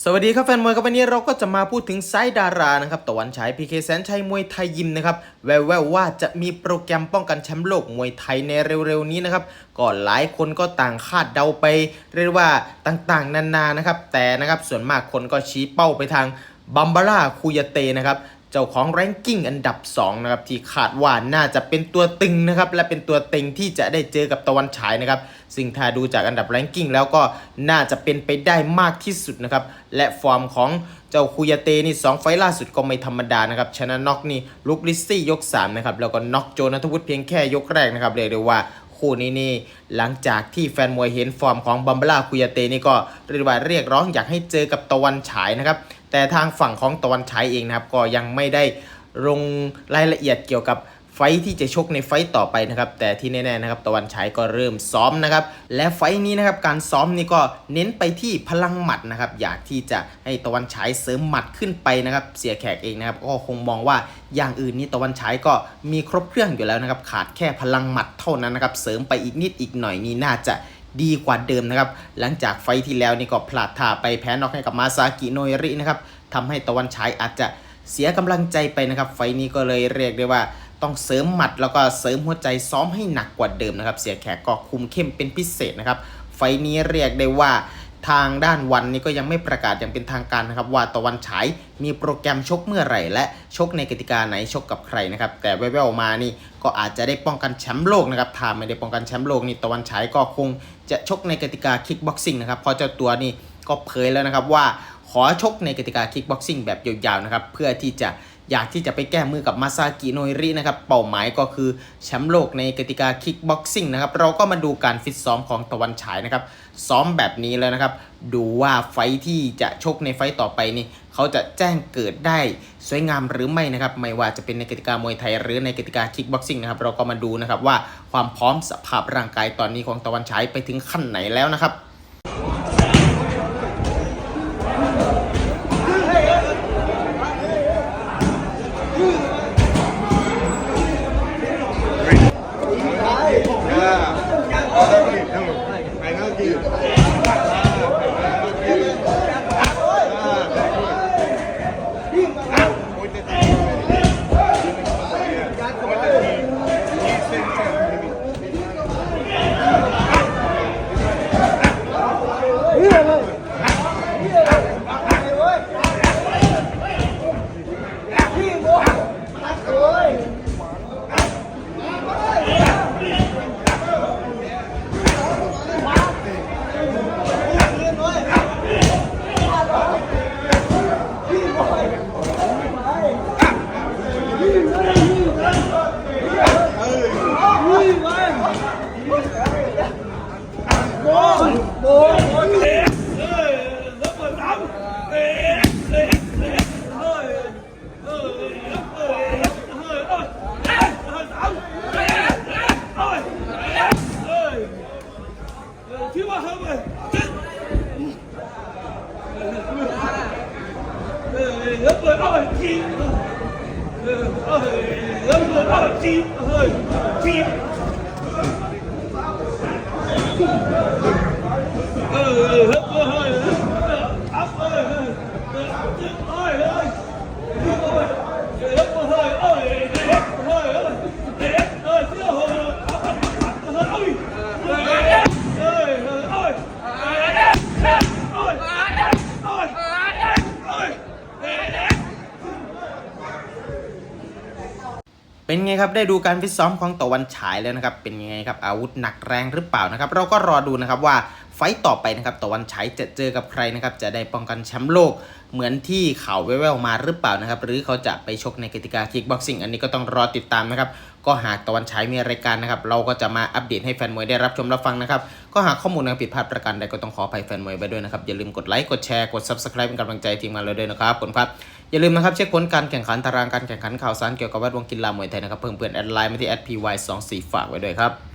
สวัสดีครับแฟนมวยครับวันนี้เราก็จะมาพูดถึงไซด์ดารานะครับตะวันฉายพีเคแสนชัยมวยไทยยิมนะครับแววๆว่าจะมีโปรแกรมป้องกันแชมป์โลกมวยไทยในเร็วๆนี้นะครับก็หลายคนก็ต่างคาดเดาไป เรียกว่าต่างๆ นานานะครับแต่นะครับส่วนมากคนก็ชี้เป้าไปทางบัมบาร่าคูยาเตนะครับ เจ้าของแรงกิ้งอันดับ2นะครับที่คาดว่าน่าจะเป็นตัวตึงนะครับและเป็นตัวเต็งที่จะได้เจอกับตะวันฉายนะครับซึ่งถ้าดูจากอันดับแรงกิ้งแล้วก็น่าจะเป็นไปได้มากที่สุดนะครับและฟอร์มของเจ้าคุยาเตนี่2ไฟล่าสุดก็ไม่ธรรมดานะครับชนะน็อกนี่ลุกลิซซี่ยก3นะครับแล้วก็น็อกโจนัทวุฒิเพียงแค่ยกแรกนะครับเรียกได้ว่า คู่นี้นี่หลังจากที่แฟนมวยเห็นฟอร์มของบัมบลาคุยเตนี่ก็เรียกว่าเรียกร้องอยากให้เจอกับตะวันฉายนะครับ แต่ทางฝั่งของตะวันฉายเองนะครับก็ยังไม่ได้ลงรายละเอียดเกี่ยวกับ ไฟที่จะชกในไฟต่อไปนะครับแต่ที่แน่ๆนะครับตะวันฉายก็เริ่มซ้อมนะครับและไฟนี้นะครับการซ้อมนี่ก็เน้นไปที่พลังหมัดนะครับอยากที่จะให้ตะวันฉายเสริมหมัดขึ้นไปนะครับเสียแขกเองนะครับก็คงมองว่าอย่างอื่นนี่ตะวันฉายก็มีครบเครื่องอยู่แล้วนะครับขาดแค่พลังหมัดเท่านั้นนะครับเสริมไปอีกนิดอีกหน่อยนี่น่าจะดีกว่าเดิมนะครับหลังจากไฟที่แล้วนี่ก็พลาดท่าไปแพ้นอกให้กับมาซากิโนยรินะครับทำให้ตะวันฉายอาจจะเสียกำลังใจไปนะครับไฟนี้ก็เลยเรียกได้ว่า ต้องเสริมหมัดแล้วก็เสริมหัวใจซ้อมให้หนักกว่าเดิมนะครับ เสียแขกก็คุมเข้มเป็นพิเศษนะครับ ไฟท์นี้เรียกได้ว่าทางด้านวันนี้ก็ยังไม่ประกาศอย่างเป็นทางการนะครับ ว่าตะวันฉายมีโปรแกรมชกเมื่อไหร่ และชกในกติกาไหนชกกับใครนะครับ แต่แว่วๆมานี่ก็อาจจะได้ป้องกันแชมป์โลกนะครับถ้าไม่ได้ป้องกันแชมป์โลกนี่ตะวันฉายก็คงจะชกในกติกาคิกบ็อกซิ่งนะครับพราะเจ้าตัวนี่ก็เผยแล้วนะครับว่าขอชกในกติกาคิกบ็อกซิ่งแบบยาวๆนะครับเพื่อที่จะ อยากที่จะไปแก้มือกับมาซากิโนยรินะครับ เป้าหมายก็คือแชมป์โลกในกติกาคิกบ็อกซิ่งนะครับ เราก็มาดูการฟิตซ้อมของตะวันฉายนะครับ ซ้อมแบบนี้แล้วนะครับ ดูว่าไฟที่จะชกในไฟต่อไปนี่เขาจะแจ้งเกิดได้สวยงามหรือไม่นะครับ ไม่ว่าจะเป็นในกติกามวยไทยหรือในกติกาคิกบ็อกซิ่งนะครับ เราก็มาดูนะครับว่าความพร้อมสภาพร่างกายตอนนี้ของตะวันฉายไปถึงขั้นไหนแล้วนะครับ Thank you. เป็นไงครับได้ดูการฟิตซ้อมของตะวันฉายแล้วนะครับเป็นยังไงครับอาวุธหนักแรงหรือเปล่านะครับ เราก็รอดูนะครับว่าไฟต์ต่อไปนะครับตะวันฉายจะเจอกับใครนะครับจะได้ป้องกันแชมป์โลกเหมือนที่เขาแว่วๆมาหรือเปล่านะครับ หรือเขาจะไปชกในกติกาคิกบ็อกซิ่งอันนี้ก็ต้องรอติดตามนะครับ ก็หากตะวันฉายมีรายการนะครับ เราก็จะมาอัปเดตให้แฟนมวยได้รับชมรับฟังนะครับ ก็หากข้อมูลนะครับผิดพลาดประการใดก็ต้องขออภัยแฟนมวยไปด้วยนะครับ อย่าลืมกดไลค์กดแชร์กด subscribe เป็นกำลังใจทีมงานเราด้วยนะครับขอบคุณครับอย่าลืมนะครับเช็คผลการแข่งขันตารางการแข่งขันข่าวสารเกี่ยวกับแวดวงกีฬามวยไทยนะครับเพิ่มเพื่อนแอดไลน์มาที่ @py24 ฝากไว้ด้วยครับ